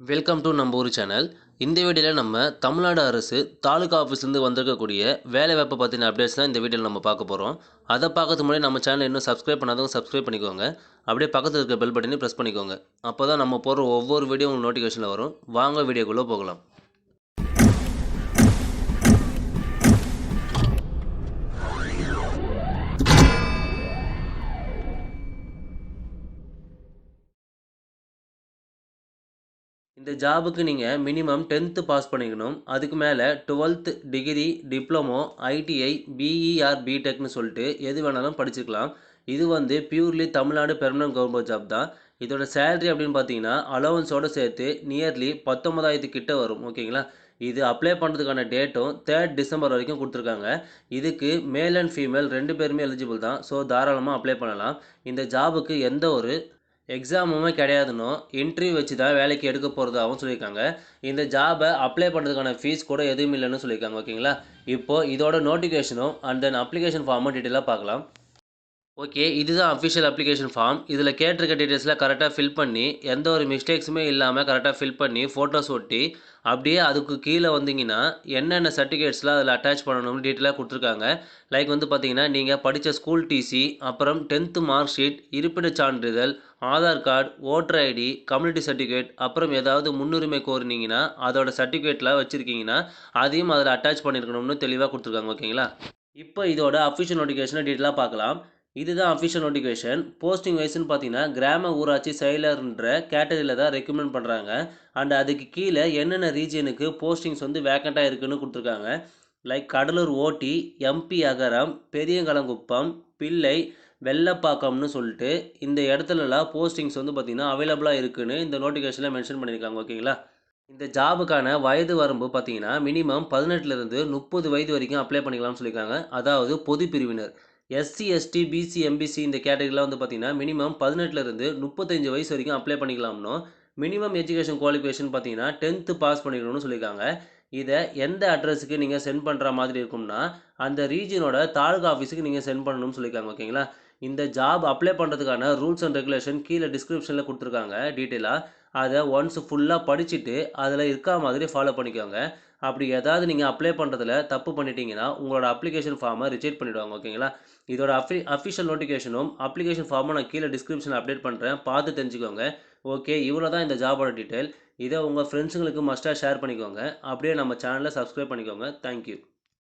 Welcome to நம்ம ஊர் channel இந்த வீடியோவில் நம்ம தமிழ்நாடு அரசு தாலுகா ஆஃபீஸ்லேருந்து வந்திருக்கக்கூடிய வேலைவாய்ப்பை பற்றின அப்டேட்ஸ் தான் இந்த வீடியோவில் நம்ம பார்க்க போகிறோம் அதை பார்க்கறதுக்கு முன்னாடி நம்ம சேனல் இன்னும் சப்ஸ்கிரைப் பண்ணாதவங்க சப்ஸ்கிரைப் பண்ணிக்கோங்க. அப்படியே பக்கத்தில் இருக்க பெல் பட்டனையும் ப்ரெஸ் பண்ணிக்கோங்க. அப்போ தான் நம்ம போடுற ஒவ்வொரு வீடியோ உங்களுக்கு நோட்டிஃபிகேஷனில் வரும். வாங்க வீடியோக்குள்ளே போகலாம். இந்த ஜாபுக்கு நீங்கள் மினிமம் டென்த்து பாஸ் பண்ணிக்கணும். அதுக்கு மேலே twelfth degree diploma ITI PER பிடெக்னு சொல்லிட்டு எது வேணாலும் படிச்சுக்கலாம். இது வந்து purely Tamil Nadu permanent government job தான். இதோட சேலரி அப்படின்னு பார்த்தீங்கன்னா அலவன்ஸோடு சேர்த்து நியர்லி பத்தொன்பதாயிரத்து கிட்ட வரும். ஓகேங்களா இது அப்ளை பண்ணுறதுக்கான டேட்டும் தேர்ட் டிசம்பர் வரைக்கும் கொடுத்துருக்காங்க. இதுக்கு மேல் அண்ட் ஃபீமேல் ரெண்டு பேருமே எலிஜிபிள் தான். ஸோ தாராளமாக அப்ளை பண்ணலாம். இந்த ஜாபுக்கு எந்த ஒரு எக்ஸாமுமே கிடையாதுன்னு இன்டர்வியூ வச்சு தான் வேலைக்கு எடுக்க போகிறதாகவும் சொல்லியிருக்காங்க. இந்த ஜாபை அப்ளை பண்ணுறதுக்கான ஃபீஸ் கூட எதுவும் இல்லைன்னு சொல்லியிருக்காங்க ஓகேங்களா இப்போது இதோட நோட்டிஃபிகேஷனும் அண்ட் தென் அப்ளிகேஷன் ஃபார்மும் டீட்டெயிலாக பார்க்கலாம். ஓகே இதுதான் அஃபிஷியல் அப்ளிகேஷன் ஃபார்ம் இதில் கேட்டிருக்க டீட்டெயில்ஸ்லாம் கரெக்டாக ஃபில் பண்ணி எந்த ஒரு மிஸ்டேக்ஸுமே இல்லாமல் கரெக்டாக ஃபில் பண்ணி ஃபோட்டோஸ் ஒட்டி அப்படியே அதுக்கு கீழே வந்தீங்கன்னா என்னென்ன சர்டிஃபிகேட்ஸ்லாம் அதில் அட்டாச் பண்ணணும்னு டீட்டெயிலாக கொடுத்துருக்காங்க. லைக் வந்து பார்த்தீங்கன்னா நீங்கள் படித்த ஸ்கூல் டிசி அப்புறம் டென்த்து மார்க் ஷீட் இருப்பிடச் சான்றிதழ் Aadhaar card voter ID community certificate அப்புறம் ஏதாவது முன்னுரிமை கோரினீங்கன்னா அதோட சர்டிஃபிகேட்லாம் வச்சுருக்கீங்கன்னா அதையும் அதில் அட்டாச் பண்ணியிருக்கணும்னு தெளிவாக கொடுத்துருக்காங்க ஓகேங்களா இப்போ இதோட அஃபிஷியல் நோட்டிஃபிகேஷனை டீட்டெயிலாக பார்க்கலாம். இதுதான் அஃபிஷியல் நோட்டிஃபிகேஷன் போஸ்டிங் வைஸ்னு பார்த்தீங்கன்னா கிராம ஊராட்சி செயலர்ன்ற கேட்டகரியில் தான் ரெக்கமெண்ட் பண்ணுறாங்க அண்ட் அதுக்கு கீழே என்னென்ன ரீஜியனுக்கு போஸ்டிங்ஸ் வந்து வேக்கண்ட்டாக இருக்குன்னு கொடுத்துருக்காங்க. லைக் கடலூர் ஓட்டி எம்பி அகரம் பெரியங்கலங்குப்பம் பிள்ளை வெள்ளப்பாக்கம்னு சொல்லிட்டு இந்த இடத்துலலாம் போஸ்டிங்ஸ் வந்து பார்த்திங்கன்னா அவைலபிளாக இருக்குதுன்னு இந்த நோட்டிஃபிகேஷனில் மென்ஷன் பண்ணியிருக்காங்க ஓகேங்களா இந்த ஜாபுக்கான வயது வரம்பு பார்த்தீங்கன்னா மினிமம் பதினெட்டுலேருந்து முப்பது வயது வரைக்கும் அப்ளை பண்ணிக்கலாம்னு சொல்லியிருக்காங்க. அதாவது பொது பிரிவினர். எஸ்சி எஸ்டி பிசி எம்பிசி இந்த கேட்டகரியில் வந்து பார்த்தீங்கன்னா மினிமம் பதினெட்டுலேருந்து முப்பத்தஞ்சு வயசு வரைக்கும் அப்ளை பண்ணிக்கலாம்னோ மினிமம் எஜுகேஷன் குவாலிஃபிகேஷன் பார்த்தீங்கன்னா டென்த்து பாஸ் பண்ணிக்கணும்னு சொல்லியிருக்காங்க. இதை எந்த அட்ரஸுக்கு நீங்கள் சென்ட் பண்ணுற மாதிரி இருக்கும்னா அந்த ரீஜனோட தாலுகா ஆஃபீஸுக்கு நீங்கள் சென்ட் பண்ணணும்னு சொல்லியிருக்காங்க ஓகேங்களா இந்த ஜாப் அப்ளை பண்ணுறதுக்கான ரூல்ஸ் அண்ட் ரெகுலேஷன் கீழே டிஸ்கிரிப்ஷனில் கொடுத்துருக்காங்க டீட்டெயிலாக அதை ஒன்ஸ் ஃபுல்லாக படிச்சுட்டு அதில் இருக்கா மாதிரி ஃபாலோ பண்ணிக்கோங்க. அப்படி ஏதாவது நீங்கள் அப்ளை பண்ணுறதுல தப்பு பண்ணிட்டீங்கன்னா உங்களோட அப்ளிகேஷன் ஃபார்மை ரிஜெக்ட் பண்ணிவிடுவாங்க ஓகேங்களா இதோட அஃபி அஃபிஷியல் நோட்டிஃபிகேஷனும் அப்ளிகேஷன் ஃபார்மும் நான் கீழே டிஸ்கிரிப்ஷன் அப்டேட் பண்ணுறேன் பார்த்து தெரிஞ்சுக்கோங்க. ஓகே இவ்வளோ தான் இந்த ஜாபோட டீட்டெயில் இதை உங்கள் ஃப்ரெண்ட்ஸுங்களுக்கு மஸ்ட்டாக ஷேர் பண்ணிக்கோங்க. அப்படியே நம்ம சேனலை சப்ஸ்கிரைப் பண்ணிக்கோங்க. தேங்க்யூ